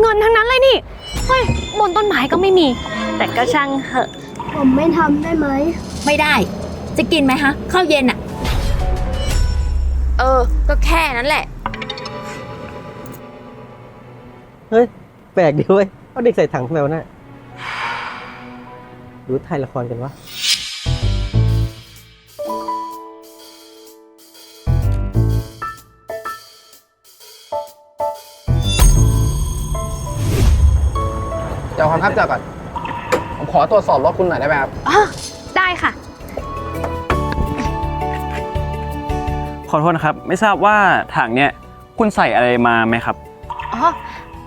เงินทั้งนั้นเลยนี่ เฮ้ย บนต้นไม้ก็ไม่มี แต่ก็ช่างเหอะ ผมไม่ทำได้ไหม ไม่ได้ จะกินไหมฮะ ข้าวเย็นอะเออ ก็แค่นั้นแหละ เฮ้ย แปลกดีเว้ยเอาเด็กใส่ถังทำไมวะน่ะรู้ถ่ายละครกันวะ อนครับเดี๋ยวก่อน ผมขอตรวจสอบรถคุณหน่อยได้ไหมครับ อ้อได้ค่ะ ขอโทษนะครับ ไม่ทราบว่าถังเนี่ยคุณใส่อะไรมาไหมครับ อ๋อ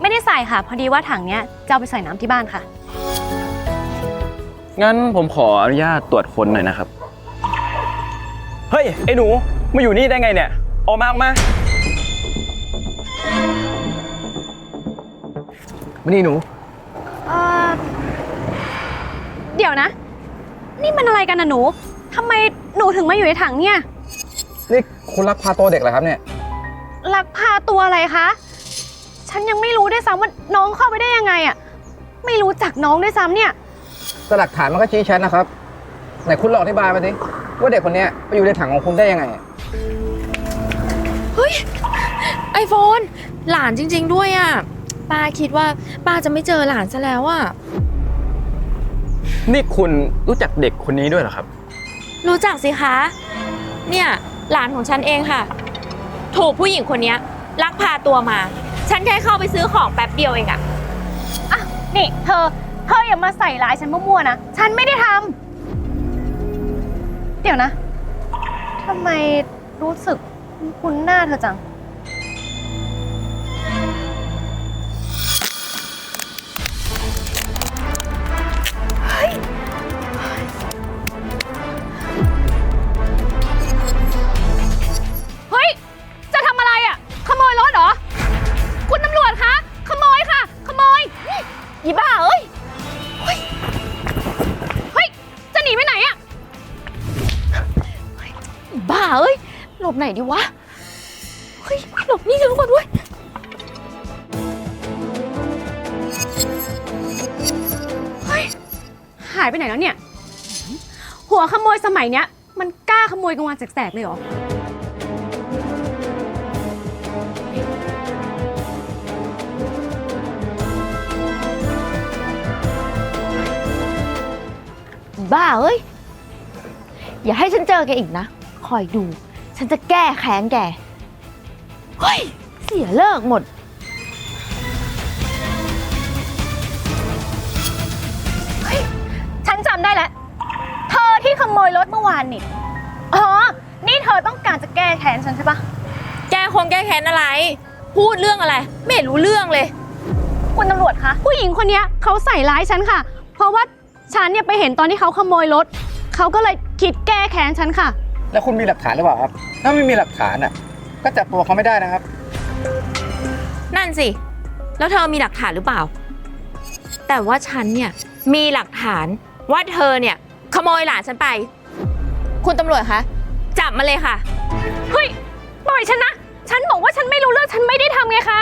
ไม่ได้ใส่ค่ะ พอดีว่าถังเนี้ยจะเอาไปใส่น้ำที่บ้านค่ะ งั้นผมขออนุญาตตรวจค้นหน่อยนะครับ เฮ้ย ไอ้หนูมาอยู่นี่ได้ไงเนี่ย ออกมาออกมา มานี่หนู เอ่อเดี๋ยวนะ นี่มันอะไรกันนะหนูทำไมหนูถึงมาอยู่ในถังเนี่ย นี่คุณรักพาตัวเด็กเหรอครับเนี่ย ลักพาตัวอะไรคะ ฉันยังไม่รู้ด้วยซ้ำว่าน้องเข้าไปได้ยังไงอะไม่รู้จักน้องด้วยซ้ำเนี่ย แต่หลักฐานมันก็ชี้ชัดนะครับ ไหนคุณลองอธิบายมาสิว่าเด็กคนเนี้ยไปอยู่ในถังของคุณได้ยังไงอะไอโฟน หลานจริง ๆ ด้วยอะ ป้าคิดว่าป้าจะไม่เจอหลานซะแล้วอะนี่คุณรู้จักเด็กคนนี้ด้วยเหรอครับ รู้จักสิคะ เนี่ยหลานของฉันเองค่ะ ถูกผู้หญิงคนเนี้ยลักพาตัวมา ฉันแค่เข้าไปซื้อของแป๊บเดียวเองอะนี่เธอเธออย่ามาใส่ร้ายฉันมั่วๆนะ ฉันไม่ได้ทำเดี๋ยวนะทำไมรู้สึกคุ้นๆหน้าเธอจัง นดีวะ เฮ้ยหลบนี่กันก่อนด้วยหายไปไหนแล้วเนี่ย หัวขโมยสมัยเนี้ย มันกล้าขโมยกลางวันแสกๆเลยเหรอ บ้าเอ้ย อย่าให้ฉันเจอแกอีกนะ คอยดู ฉันจะแก้แค้นแก เฮ้ย เสียเลิกหมดฉันจำได้แล้ว เธอที่ขโมยรถเมื่อวานนี่ อ๋อ นี่เธอต้องการจะแก้แค้นฉันใช่ปะแกคงแก้แค้นอะไร พูดเรื่องอะไร ไม่เห็นรู้เรื่องเลย คุณตำรวจคะ ผู้หญิงคนเนี้ยเขาใส่ร้ายฉันค่ะ เพราะว่าฉันเนี่ยไปเห็นตอนที่เขาขโมยรถ เขาก็เลยคิดแก้แค้นฉันค่ะ แล้วคุณมีหลักฐานหรือเปล่าครับ ถ้าไม่มีหลักฐานอะ ก็จับตัวเขาไม่ได้นะครับ นั่นสิ แล้วเธอมีหลักฐานหรือเปล่า แต่ว่าฉันเนี่ยมีหลักฐานว่าเธอเนี่ย ขโมยหลานฉันไป คุณตำรวจคะ จับมาเลยค่ะ เฮ้ย ปล่อยฉันนะ ฉันบอกว่าฉันไม่รู้เรื่อง ฉันไม่ได้ทำไงคะ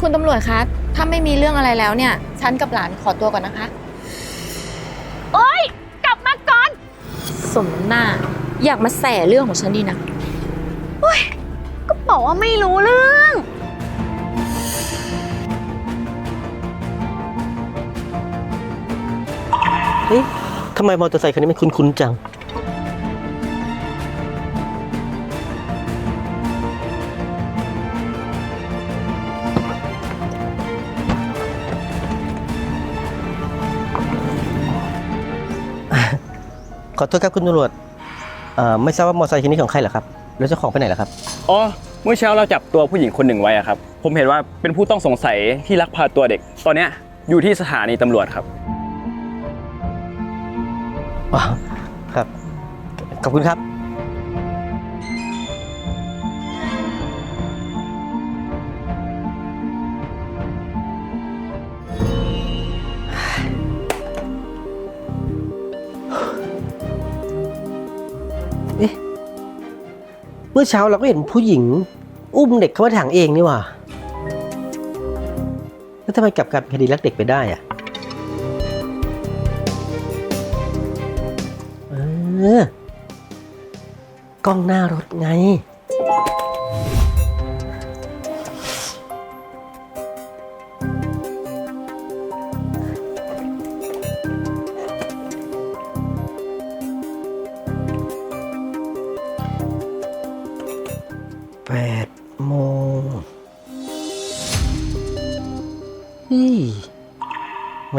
คุณตำรวจคะ ถ้าไม่มีเรื่องอะไรแล้วเนี่ย ฉันกับหลานขอตัวก่อนนะคะเอ้ยกลับมาก่อน สมหน้า อยากมาแสเรื่องของฉันดีนะก็บอกว่าไม่รู้เรื่อง เฮ้ยทำไมมอเตอร์ไซค์คันนี้มันคุ้นๆจัง ขอโทษครับคุณตำรวจ เอ่อไม่ทราบว่ามอเตอร์ไซค์คันนี้ของใครเหรอครับ แล้วเจ้าของไปไหนเหรอครับ อ๋อ เมื่อเช้าเราจับตัวผู้หญิงคนหนึ่งไว้อะครับ ผมเห็นว่าเป็นผู้ต้องสงสัยที่ลักพาตัวเด็ก ตอนเนี้ยอยู่ที่สถานีตำรวจครับ อ๋อ ครับ ขอบคุณครับ เมื่อเช้าเราก็เห็นผู้หญิง อุ้มเด็กเข้ามาถังเองนี่หว่า แล้วทำไมกลับกลายเป็นคดีลักเด็กไปได้อะเออกล้องหน้ารถไง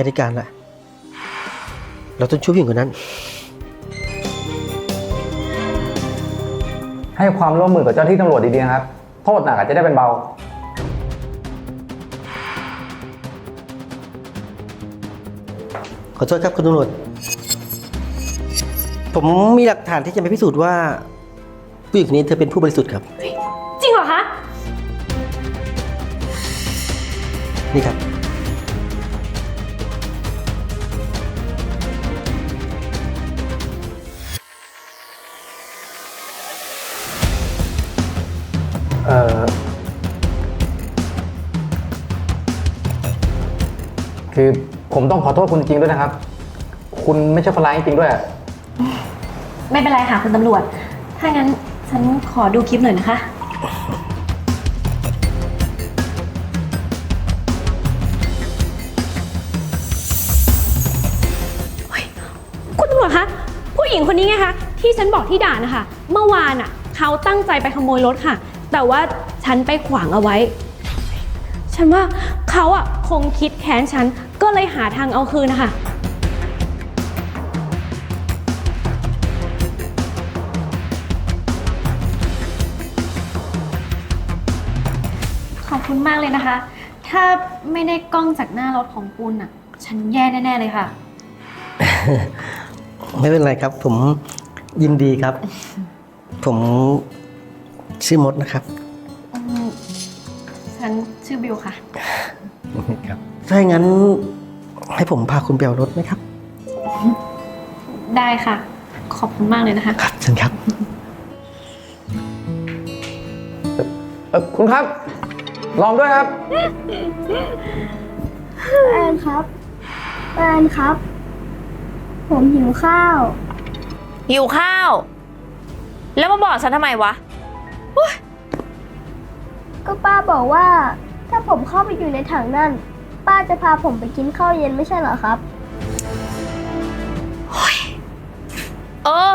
ไม่ได้การละเราต้องช่วยผู้หญิงคนนั้น ให้ความร่วมมือกับเจ้าที่ตำรวจดีๆนะครับ โทษหนักอาจจะได้เป็นเบา ขอโทษครับคุณตำรวจ ผมมีหลักฐานที่จะไปพิสูจน์ว่าผู้หญิงคนนี้เธอเป็นผู้บริสุทธิ์ครับ จริงเหรอคะ นี่ครับ ผมต้องขอโทษคุณจริงๆด้วยนะครับ คุณไม่ใช่คนร้ายจริงๆด้วยไม่เป็นไรค่ะคุณตำรวจ ถ้างั้นฉันขอดูคลิปหน่อยนะคะ คุณตำรวจคะ ผู้หญิงคนนี้ไงคะ ที่ฉันบอกที่ด่านนะคะ เมื่อวานอะ เขาตั้งใจไปขโมยรถค่ะ แต่ว่าฉันไปขวางเอาไว้ ฉันว่าเขาอะคงคิดแค้นฉันก็เลยหาทางเอาคืนนะคะ ขอบคุณมากเลยนะคะ ถ้าไม่ได้กล้องจากหน้ารถของปุณอะ ฉันแย่แน่ ๆ เลยค่ะ ไม่เป็นไรครับ ผมยินดีครับ ผมชื่อมดนะครับอืม ฉันชื่อบิวค่ะ ครับ ถ้าอย่างนั้นให้ผมพาคุณไปเอารถไหมครับ ได้ค่ะ ขอบคุณมากเลยนะคะ ครับเชิญครับ เออคุณครับ ลองด้วยครับ แอนครับแอนครับ ผมหิวข้าว หิวข้าว แล้วมาบอกฉันทำไมวะ ก็ป้าบอกว่า ถ้าผมเข้าไปอยู่ในถังนั่น ป้าจะพาผมไปกินข้าวเย็นไม่ใช่เหรอครับ เออ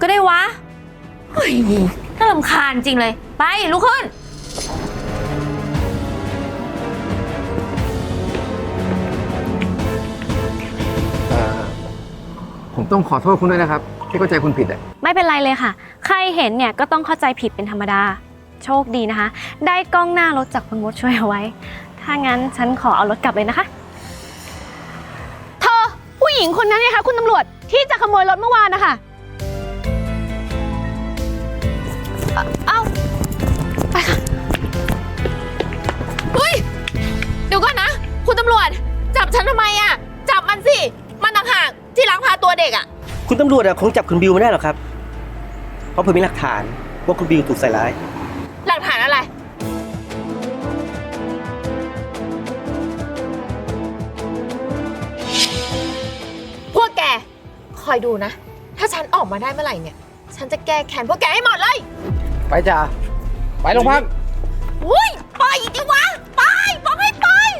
ก็ได้วะเฮ้ยน่ารำคาญจริงเลย ไปลุกขึ้นผมต้องขอโทษคุณด้วยนะครับ ที่เข้าใจคุณผิดอะไม่เป็นไรเลยค่ะ ใครเห็นเนี่ยก็ต้องเข้าใจผิดเป็นธรรมดา โชคดีนะคะ ได้กล้องหน้ารถจากคุณมดช่วยเอาไว้ ถ้างั้นฉันขอเอารถกลับเลยนะคะ เธอผู้หญิงคนนั้นไงคะคุณตำรวจที่จะขโมยรถเมื่อวานนะคะเอ่อเอ้าไปค่ะเฮ้ยเดี๋ยวก่อนนะ คุณตำรวจ จับฉันทำไมอะจับมันสิ มันต่างหากที่ลักพาตัวเด็กอะคุณตำรวจอะคงจับคุณบิวไม่ได้หรอกครับ เพราะผมมีหลักฐานว่าคุณบิวถูกใส่ร้าย หลักฐานอะไร พวกแก คอยดูนะ ถ้าฉันออกมาได้เมื่อไหร่เนี่ย ฉันจะแก้แค้นพวกแกให้หมดเลยไปจ้าไปโรงพัก อุ้ยปล่อยดิวะ ไปบอกให้ปล่อย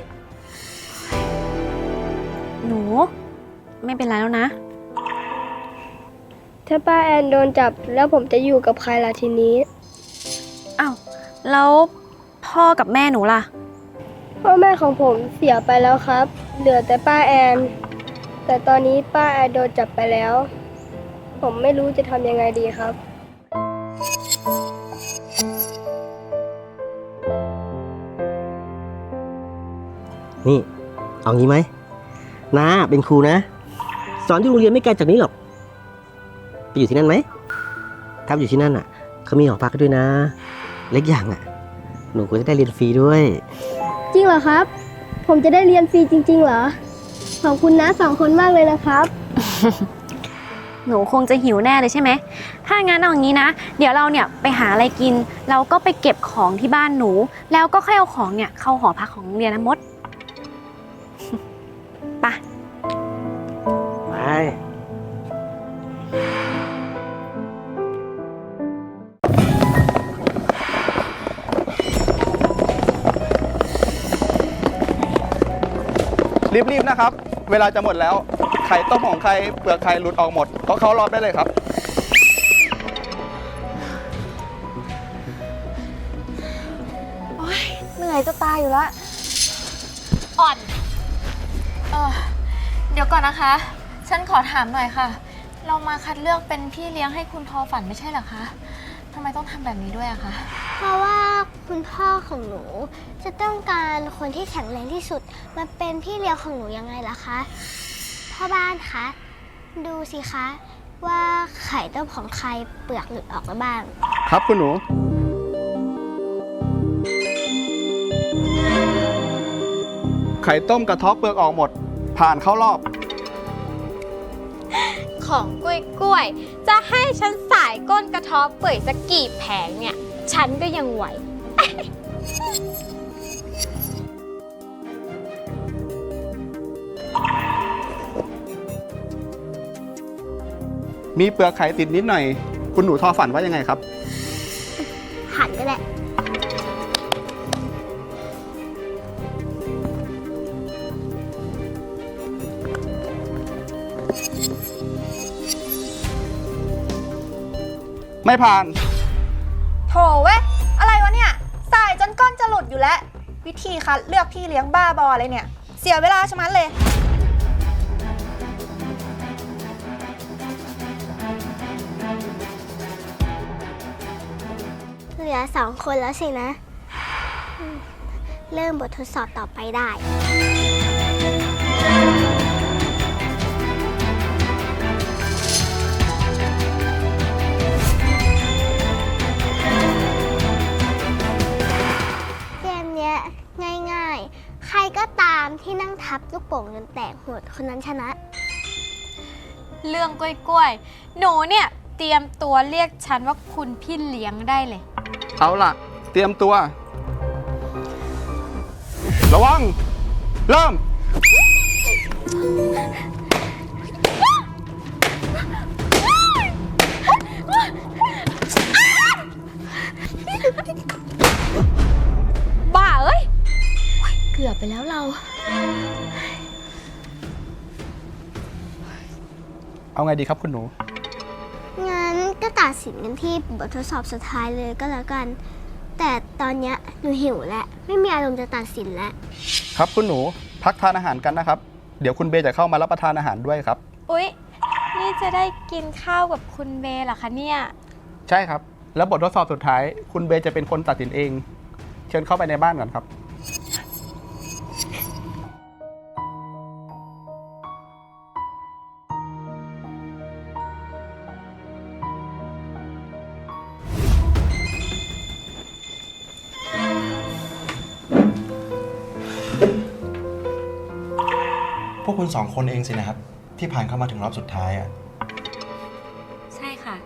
หนู ไม่เป็นไรแล้วนะ ถ้าป้าแอนโดนจับแล้วผมจะอยู่กับใครล่ะทีนี้อ้าว แล้วพ่อกับแม่หนูล่ะ พ่อแม่ของผมเสียไปแล้วครับ เหลือแต่ป้าแอน แต่ตอนนี้ป้าแอนโดนจับไปแล้ว ผมไม่รู้จะทำยังไงดีครับ นี่เอางี้ไหมน้าเป็นครูนะ สอนที่โรงเรียนไม่ไกลจากนี้หรอก ไปอยู่ที่นั่นไหมถ้าไปอยู่ที่นั่นอะเขามีหอพักให้ด้วยนะ เล็กอย่างอะ หนูก็จะได้เรียนฟรีด้วย จริงเหรอครับ ผมจะได้เรียนฟรีจริง ๆ เหรอ ขอบคุณนะสองคนมากเลยนะครับ หนูคงจะหิวแน่เลยใช่ไหม ถ้างั้นเอาอย่างนี้นะ เดี๋ยวเราเนี่ยไปหาอะไรกิน เราก็ไปเก็บของที่บ้านหนู แล้วก็ค่อยเอาของเนี่ยเข้าหอพักของโรงเรียนนะมดปะไป รีบๆนะครับ เวลาจะหมดแล้ว ไข่ต้มของใครเปลือกไข่หลุดออกหมดก็เขารอบได้เลยครับเหนื่อยจะตายอยู่แล้วอ่อน เออเดี๋ยวก่อนนะคะ ฉันขอถามหน่อยค่ะ เรามาคัดเลือกเป็นพี่เลี้ยงให้คุณทอฝันไม่ใช่เหรอคะ ทำไมต้องทำแบบนี้ด้วยอะคะ เพราะว่าคุณพ่อของหนูจะต้องการคนที่แข็งแรงที่สุดมาเป็นพี่เลี้ยงของหนูยังไงล่ะคะ พ่อบ้านคะ ดูสิคะ ว่าไข่ต้มของใครเปลือกหลุดออกมาบ้าง ครับคุณหนู ไข่ต้มกระเทาะเปลือกออกหมด ผ่านเข้ารอบ ของกล้วยกล้วยๆ จะให้ฉันสายก้นกระท้อเปื่อยสักกี่แผงเนี่ย ฉันก็ยังไหว มีเปลือกไข่ติดนิดหน่อย คุณหนูทอฝันว่ายังไงครับ ไม่ผ่าน โถเว้ย อะไรวะเนี่ย สายจนก้อนจะหลุดอยู่แล้ว วิธีคัดเลือกพี่เลี้ยงบ้าบออะไรเนี่ย เสียเวลาชะมัดเลย เหลือสองคนแล้วสินะอืมเริ่มบททดสอบต่อไปได้เก็ตามที่นั่งทับลูกโป่งจนแตกหมดคนนั้นชนะ เรื่องกล้วยกล้วยๆ หนูเนี่ยเตรียมตัวเรียกฉันว่าคุณพี่เลี้ยงได้เลย เอาล่ะ เตรียมตัว ระวัง เริ่ม แล้วเรา เอาไงดีครับคุณหนู งั้นก็ตัดสินกันที่บททดสอบสุดท้ายเลยก็แล้วกัน แต่ตอนเนี้ยหนูหิวแล้ว ไม่มีอารมณ์จะตัดสินแล้ว ครับคุณหนูพักทานอาหารกันนะครับ เดี๋ยวคุณเบย์จะเข้ามารับประทานอาหารด้วยครับ อุ๊ย นี่จะได้กินข้าวกับคุณเบย์เหรอคะเนี่ย ใช่ครับ แล้วบททดสอบสุดท้าย คุณเบย์จะเป็นคนตัดสินเอง เชิญเข้าไปในบ้านก่อนครับ พวกคุณสองคนเองสินะครับ ที่ผ่านเข้ามาถึงรอบสุดท้ายอะใช่ค่ะ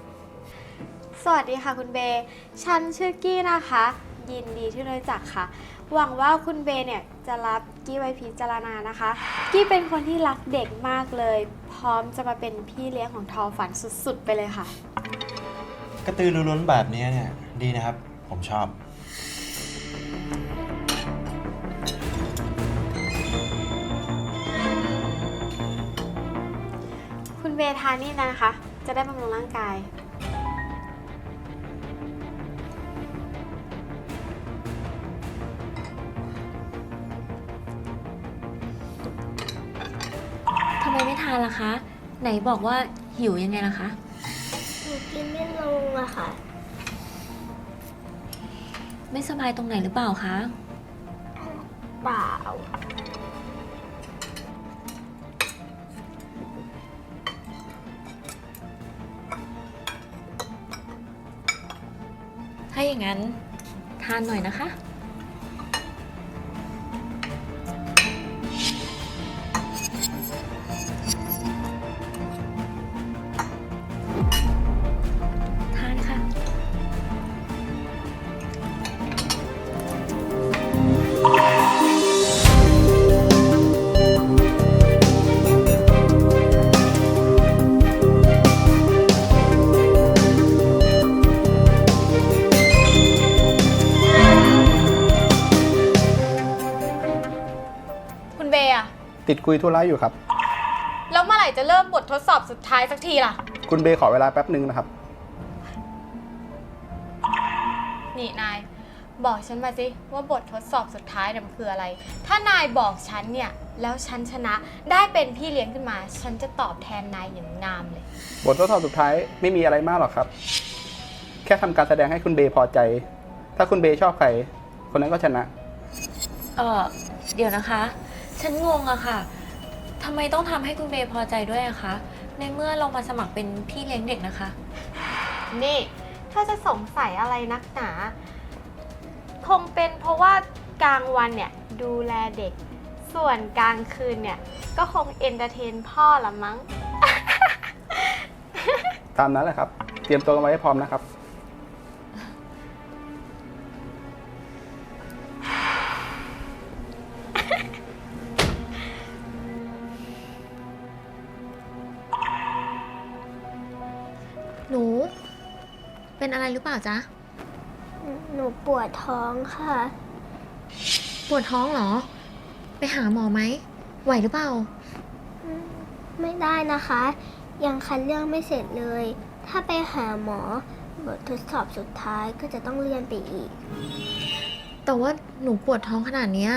สวัสดีค่ะคุณเบย์ฉันชื่อกี้นะคะ ยินดีที่รู้จักค่ะ หวังว่าคุณเบย์เนี่ยจะรับกี้ไว้พิจารณานะคะ กี้เป็นคนที่รักเด็กมากเลย พร้อมจะมาเป็นพี่เลี้ยงของทอฝันสุดๆ ไปเลยค่ะ กระตือรือร้นแบบนี้เนี่ย ดีนะครับ ผมชอบ เบย์ทานนี่นะคะ จะได้บำรุงร่างกาย ทำไมไม่ทานล่ะคะ ไหนบอกว่าหิวยังไงล่ะคะ หนูกินไม่ลงอะค่ะ ไม่สบายตรงไหนหรือเปล่าคะ เปล่า ถ้าอย่างนั้นทานหน่อยนะคะ คุยธุระอยู่ครับ แล้วเมื่อไหร่จะเริ่มบททดสอบสุดท้ายสักทีล่ะ คุณเบย์ขอเวลาแป๊บหนึ่งนะครับ นี่นาย บอกฉันมาสิว่าบททดสอบสุดท้ายเนี่ยมันคืออะไร ถ้านายบอกฉันเนี่ย แล้วฉันชนะได้เป็นพี่เลี้ยงขึ้นมา ฉันจะตอบแทนนายอย่างงามเลย บททดสอบสุดท้ายไม่มีอะไรมากหรอกครับ แค่ทำการแสดงให้คุณเบย์พอใจ ถ้าคุณเบย์ชอบใคร คนนั้นก็ชนะ เออเดี๋ยวนะคะ ฉันงงอะค่ะทำไมต้องทำให้คุณเบย์พอใจด้วยอะคะ ในเมื่อเรามาสมัครเป็นพี่เลี้ยงเด็กนะคะ นี่ถ้าจะสงสัยอะไรนักหนา คงเป็นเพราะว่ากลางวันเนี่ยดูแลเด็ก ส่วนกลางคืนเนี่ย ก็คงเอนเตอร์เทนพ่อละมั้ง ตามนั้นแหละครับ เตรียมตัวกันไว้ให้พร้อมนะครับ อะไรหรือเปล่าจ๊ะ หนูปวดท้องค่ะ ปวดท้องเหรอ ไปหาหมอไหม ไหวหรือเปล่า ไม่ได้นะคะ ยังคัดเรื่องไม่เสร็จเลย ถ้าไปหาหมอ บททดสอบสุดท้ายก็จะต้องเลื่อนไปอีก แต่ว่าหนูปวดท้องขนาดเนี้ย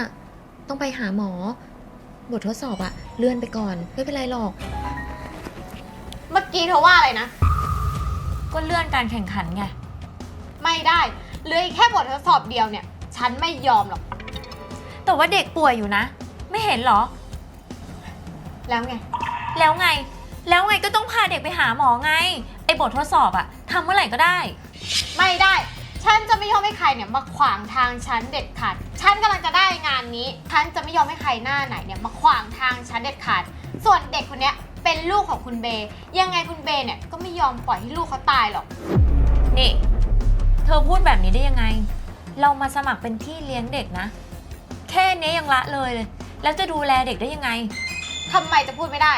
ต้องไปหาหมอ บททดสอบอะเลื่อนไปก่อน ไม่เป็นไรหรอก เมื่อกี้เธอว่าอะไรนะ ก็เลื่อนการแข่งขันไง ไม่ได้เหลืออีกแค่บททดสอบเดียวเนี่ย ฉันไม่ยอมหรอก แต่ว่าเด็กป่วยอยู่นะ ไม่เห็นเหรอ แล้วไง แล้วไง แล้วไงก็ต้องพาเด็กไปหาหมอไง ไอ้บททดสอบอะทำเมื่อไหร่ก็ได้ ไม่ได้ ฉันจะไม่ยอมให้ใครเนี่ยมาขวางทางฉันเด็ดขาด ฉันกำลังจะได้งานนี้ ฉันจะไม่ยอมให้ใครหน้าไหนเนี่ยมาขวางทางฉันเด็ดขาด ส่วนเด็กคนเนี้ย เป็นลูกของคุณเบย์ยังไงคุณเบย์เนี่ยก็ไม่ยอมปล่อยให้ลูกเขาตายหรอก นี่ เธอพูดแบบนี้ได้ยังไง เรามาสมัครเป็นพี่เลี้ยงเด็กนะ แค่เนี้ยยังละเลยเลย แล้วจะดูแลเด็กได้ยังไง ทำไมจะพูดไม่ได้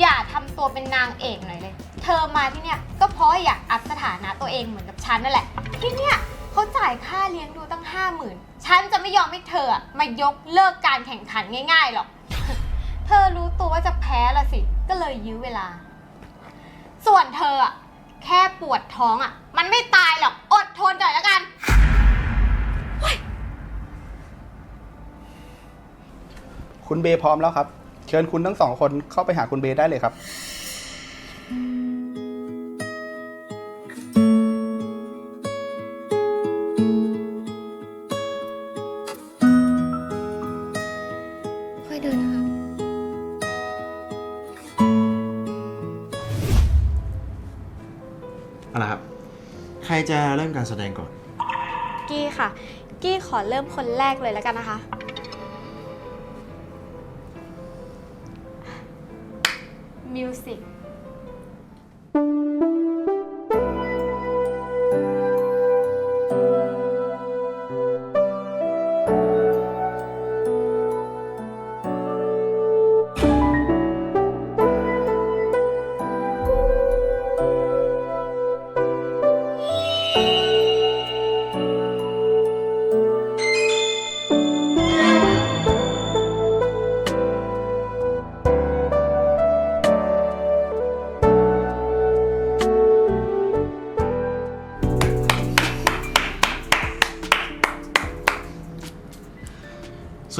อย่าทำตัวเป็นนางเอกหน่อยเลย เธอมาที่เนี่ยก็เพราะอยากอัพสถานะตัวเองเหมือนกับฉันนั่นแหละ ที่เนี่ยเขาจ่ายค่าเลี้ยงดูตั้งห้าหมื่นฉันจะไม่ยอมให้เธออะมายกเลิกการแข่งขันง่ายๆหรอก เธอรู้ตัวว่าจะแพ้ละสิ ก็เลยยื้อเวลา ส่วนเธออะแค่ปวดท้องอะมันไม่ตายหรอก อดทนหน่อยแล้วกัน คุณเบย์พร้อมแล้วครับ เชิญคุณทั้งสองคนเข้าไปหาคุณเบย์ได้เลยครับ แสดงก่อน กี้ค่ะ กี้ขอเริ่มคนแรกเลยแล้วกันนะคะ มิวสิก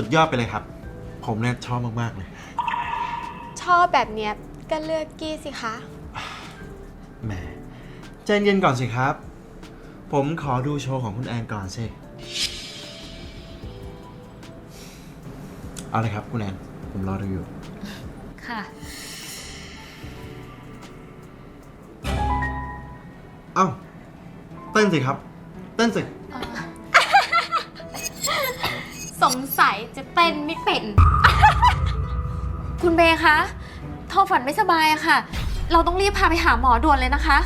ดยอดไปเลยครับ ผมเนี่ยชอบมาก ๆ เลย ชอบแบบเนี้ยก็เลือกกี้สิคะ แหมใจเย็นก่อนสิครับ ผมขอดูโชว์ของคุณแอนก่อนสิ เอาเลยครับคุณแอน ผมรอดูอยู่ ค่ะ เอ้า เต้นสิครับ เต้นสิ งสัยจะเต้นไม่เป็น คุณเบย์คะทอฝันไม่สบายอะค่ะ เราต้องรีบพาไปหาหมอด่วนเลยนะคะ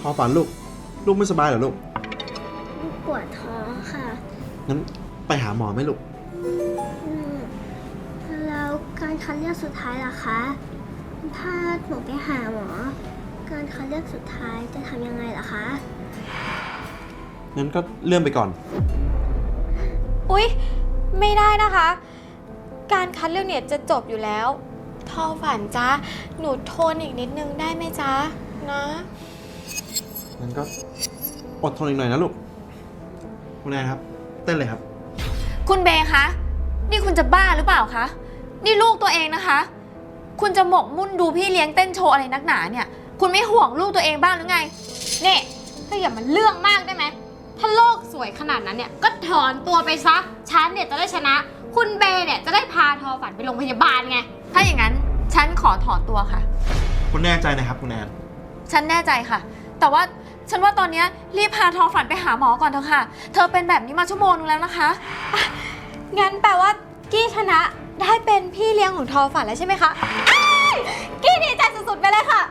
พอฝันลูก ลูกไม่สบายเหรอลูกปวดท้องค่ะงั้นไปหาหมอไหมลูก อืมแล้วการคัดเลือกสุดท้ายล่ะคะ ถ้าหนูไปหาหมอ การคัดเลือกสุดท้ายจะทำยังไงล่ะคะ งั้นก็เลื่อนไปก่อน อุ๊ย ไม่ได้นะคะ การคัดเลือกเนี่ยจะจบอยู่แล้ว ทอฝันจ๊ะหนูทนอีกนิดนึงได้ไหมจ๊ะนะ งั้นก็อดทนอีกหน่อยนะลูก คุณแอนครับ เต้นเลยครับ คุณเบย์คะ นี่คุณจะบ้าหรือเปล่าคะ นี่ลูกตัวเองนะคะ คุณจะหมกมุ่นดูพี่เลี้ยงเต้นโชว์อะไรนักหนาเนี่ย คุณไม่ห่วงลูกตัวเองบ้างหรือไง เนี่ยก็อย่ามาเรื่องมากได้ไหม ถ้าโลกสวยขนาดนั้นเนี่ย ก็ถอนตัวไปซะ ฉันเนี่ยจะได้ชนะ คุณเบย์เนี่ยจะได้พาทอฝันไปโรงพยาบาลไง ถ้าอย่างนั้นฉันขอถอนตัวค่ะ คุณแน่ใจนะครับคุณแอนฉันแน่ใจค่ะ แต่ว่าฉันว่าตอนเนี้ยรีบพาทอฝันไปหาหมอก่อนเถอะค่ะ เธอเป็นแบบนี้มาชั่วโมงนึงแล้วนะคะ งั้นแปลว่ากี้ชนะได้เป็นพี่เลี้ยงของทอฝันแล้วใช่ไหมคะอ้ายกี้ดีใจสุดๆไปเลยค่ะ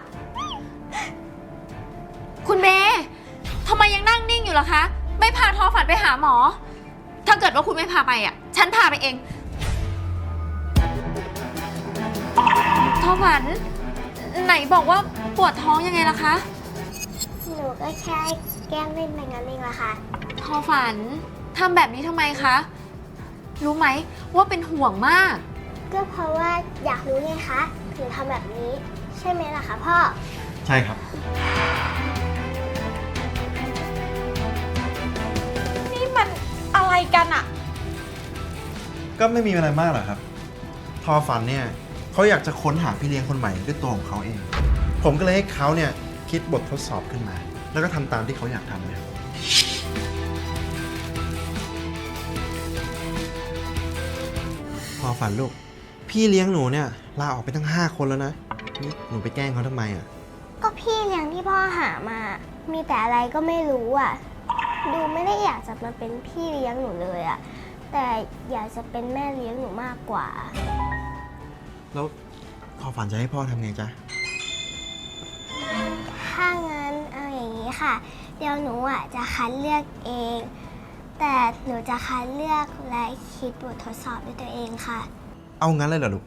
คุณเมย์ทำไมยังนั่งนิ่งอยู่ล่ะคะ หาหมอ ถ้าเกิดว่าคุณไม่พาไปอะ ฉันพาไปเองทอฝัน ไหนบอกว่าปวดท้องยังไงล่ะคะ หนูก็แค่แกล้งเล่นไปงั้นเองละค่ะทอฝันทำแบบนี้ทำไมคะ รู้ไหมว่าเป็นห่วงมาก ก็เพราะว่าอยากรู้ไงคะ ถึงทำแบบนี้ ใช่ไหมล่ะคะพ่อ ใช่ครับ กันอะก็ไม่มีอะไรมากหรอกครับ ทอฝันเนี่ยเขาอยากจะค้นหาพี่เลี้ยงคนใหม่ด้วยตัวของเขาเอง ผมก็เลยให้เขาเนี่ยคิดบททดสอบขึ้นมา แล้วก็ทำตามที่เขาอยากทำเลยครับทอฝันลูก พี่เลี้ยงหนูเนี่ยลาออกไปตั้ง 5 คนแล้วนะนี่หนูไปแกล้งเขาทำไมอะ ก็พี่เลี้ยงที่พ่อหามา มีแต่อะไรก็ไม่รู้อะ ดูไม่ได้อยากจะมาเป็นพี่เลี้ยงหนูเลยอะแต่อยากจะเป็นแม่เลี้ยงหนูมากกว่า แล้วทอฝันจะให้พ่อทำไงจ๊ะ ถ้างั้นเอาอย่างนี้ค่ะ เดี๋ยวหนูอะจะคัดเลือกเอง แต่หนูจะคัดเลือกและคิดบททดสอบด้วยตัวเองค่ะ เอางั้นเลยเหรอลูก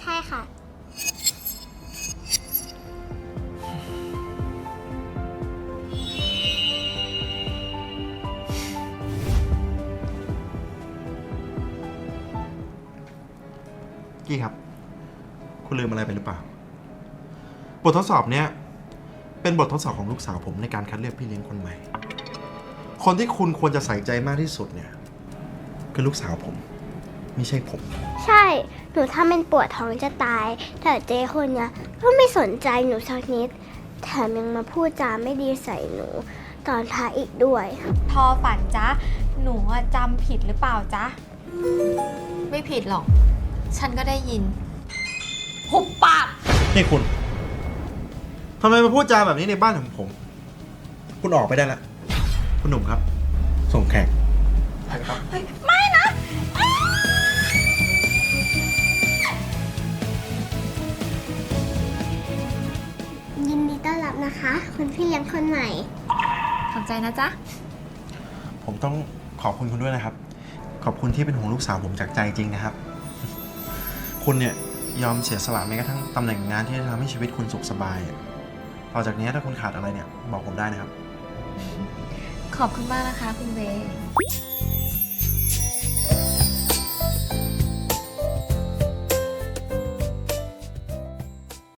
ใช่ค่ะ กี้ครับ คุณลืมอะไรไปหรือเปล่า บททดสอบเนี้ยเป็นบททดสอบของลูกสาวผมในการคัดเลือกพี่เลี้ยงคนใหม่ คนที่คุณควรจะใส่ใจมากที่สุดเนี่ย คือลูกสาวผม ไม่ใช่ผม ใช่ หนูทำเป็นปวดท้องจะตาย แต่เจ๊คนเนี้ยก็ไม่สนใจหนูสักนิด แถมยังมาพูดจาไม่ดีใส่หนู ตอนท้ายอีกด้วย ทอฝันจ๊ะ หนูอะจำผิดหรือเปล่าจ๊ะ ไม่ผิดหรอก ฉันก็ได้ยิน หุบปาก นี่คุณ ทำไมมาพูดจาแบบนี้ในบ้านของผม คุณออกไปได้ละ คุณหนุ่มครับ ส่งแขกยินดีต้อนรับนะคะ คุณพี่เลี้ยงคนใหม่ ขอบใจนะจ๊ะ ผมต้องขอบคุณคุณด้วยนะครับ ขอบคุณที่เป็นห่วงลูกสาวผมจากใจจริงนะครับ คุณเนี่ยยอมเสียสละแม้กระทั่งตำแหน่งงานที่จะทำให้ชีวิตคุณสุขสบายอะต่อจากนี้ถ้าคุณขาดอะไรเนี่ยบอกผมได้นะครับ ขอบคุณมากนะคะ คุณเวย์